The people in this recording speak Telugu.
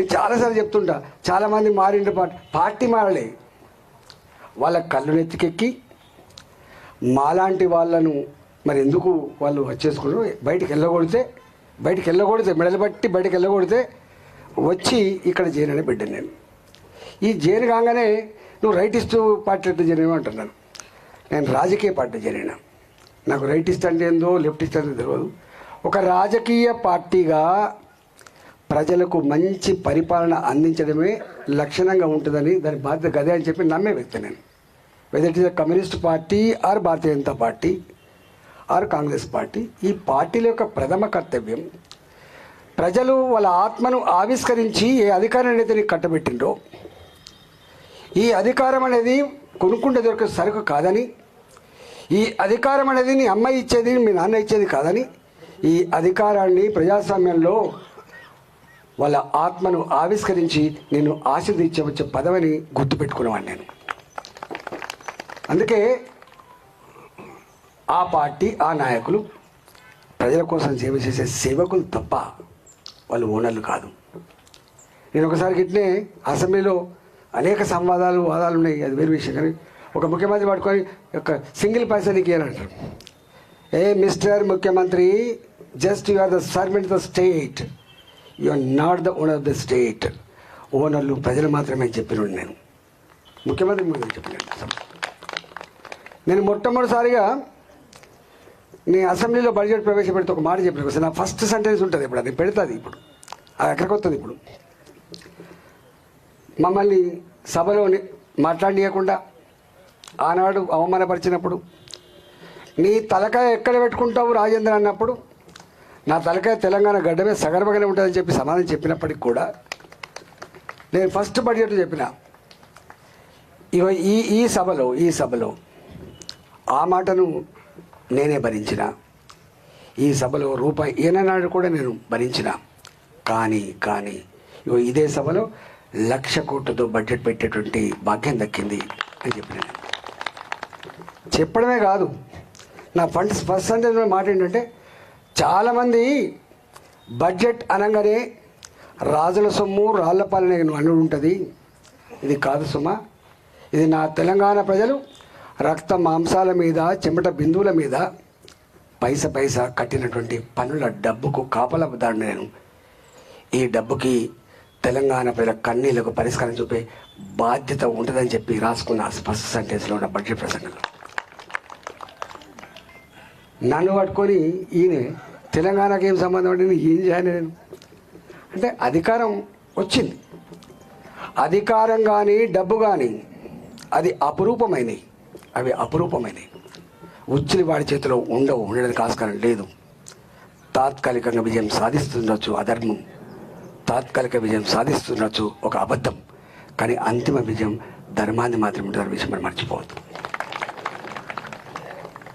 నేను చాలాసార్లు చెప్తుంటా చాలామంది మారిండు పార్టీ పార్టీ మారలే. వాళ్ళ కళ్ళు నెత్తికెక్కి మాలాంటి వాళ్ళను మరి ఎందుకు వాళ్ళు వచ్చేసుకున్నారు బయటికి వెళ్ళగొడితే బయటికి వెళ్ళకూడదు మెడలు బట్టి బయటికి వెళ్ళగొడితే వచ్చి ఇక్కడ చేరని బిడ్డ నేను. ఈ జైలు కాగానే నువ్వు రైటిస్టు పార్టీ ఎట్లా అంటున్నాను. నేను రాజకీయ పార్టీ చేరిన నాకు రైటిస్ట్ అంటే ఏందో లెఫ్టిస్ట్ అంటే తెలియదు ఒక రాజకీయ పార్టీగా ప్రజలకు మంచి పరిపాలన అందించడమే లక్షణంగా ఉంటుందని దాని బాధ్యత గదే అని చెప్పి నమ్మే వ్యక్తి నేను. Whether it is communist party or Bharatiya Janata party or Congress party ఈ పార్టీల యొక్క ప్రథమ కర్తవ్యం ప్రజలు వాళ్ళ ఆత్మను ఆవిష్కరించి ఏ అధికారం అనేది నీకు కట్టబెట్టిండ్రో ఈ అధికారం అనేది కొనుక్కుంటే దొరికే సరుకు కాదని ఈ అధికారం అనేది నీ అమ్మాయి ఇచ్చేది మీ నాన్న ఇచ్చేది కాదని ఈ అధికారాన్ని ప్రజాస్వామ్యంలో వాళ్ళ ఆత్మను ఆవిష్కరించి నేను ఆశీర్దించవచ్చే పదవిని గుర్తుపెట్టుకునేవాడిని నేను. అందుకే ఆ పార్టీ ఆ నాయకులు ప్రజల కోసం సేవ చేసే సేవకులు తప్ప వాళ్ళు ఓనర్లు కాదు. నేను ఒకసారి గిట్నే అసెంబ్లీలో అనేక సంవాదాలు వాదాలు ఉన్నాయి. అది వేరు విషయం. కానీ ఒక ముఖ్యమంత్రి పట్టుకొని ఒక సింగిల్ పైసా నీకు అంటారు. ఏ మిస్టర్ ముఖ్యమంత్రి just you are the servant the state. You are not the owner of the state ఓనర్లు ప్రజలు మాత్రమే చెప్పినాడు నేను. ముఖ్యమంత్రి ముందు చెప్పినాడు నేను మొట్టమొదటిసారిగా నేను అసెంబ్లీలో బడ్జెట్ ప్రవేశపెడితే ఒక మాట చెప్పిన. ఒకసారి నా ఫస్ట్ సెంటెన్స్ ఉంటుంది ఇప్పుడు అది. పెడుతుంది ఇప్పుడు. అది ఎక్కడికి వస్తుంది ఇప్పుడు? మమ్మల్ని సభలో మాట్లాడియకుండా ఆనాడు అవమానపరిచినప్పుడు నీ తలకాయ ఎక్కడ పెట్టుకుంటావు రాజేంద్ర అన్నప్పుడు నా తలకాయ తెలంగాణ గడ్డమే సగర్భగానే ఉంటుందని చెప్పి సమాధానం చెప్పినప్పటికి కూడా నేను ఫస్ట్ బడ్జెట్ చెప్పిన ఇవ ఈ ఈ సభలో ఈ సభలో ఆ మాటను నేనే భరించిన. ఈ సభలో రూపాయి ఏనాడు కూడా నేను భరించిన. కానీ కానీ ఇగో ఇదే సభలో లక్ష కోట్లతో బడ్జెట్ పెట్టేటువంటి భాగ్యం దక్కింది అని చెప్పిన చెప్పడమే కాదు నా ఫండ్స్ ఫస్ట్ అంటే మాట ఏంటంటే చాలామంది బడ్జెట్ అనగానే రాజుల సొమ్ము రాళ్ళపాలనే అన్నుడు ఉంటుంది. ఇది కాదు సుమా. ఇది నా తెలంగాణ ప్రజలు రక్త మాంసాల మీద చెమట బిందువుల మీద పైస పైస కట్టినటువంటి పనుల డబ్బుకు కాపలదాన్ని నేను. ఈ డబ్బుకి తెలంగాణ ప్రజల కన్నీళ్ళకు పరిష్కారం చూపే బాధ్యత ఉంటుందని చెప్పి రాసుకున్న ఫస్ట్ సెంటెన్స్లో ఉన్న బడ్జెట్ ప్రసంగంలో. నన్ను పట్టుకొని ఈయన తెలంగాణకి ఏం సంబంధం అంటే నేను ఏం చేయాలి నేను? అంటే అధికారం వచ్చింది. అధికారం కానీ డబ్బు కానీ అది అపురూపమైనవి అవి అపురూపమైనవి ఉచ్చిలి వాడి చేతిలో ఉండవు ఉండడానికి ఆస్కారం లేదు. తాత్కాలికంగా విజయం సాధిస్తుండొచ్చు అధర్మం. తాత్కాలిక విజయం సాధిస్తుండొచ్చు ఒక అబద్ధం. కానీ అంతిమ విజయం ధర్మాన్ని మాత్రం ఉంటుందని విషయం మనం మర్చిపోవద్దు.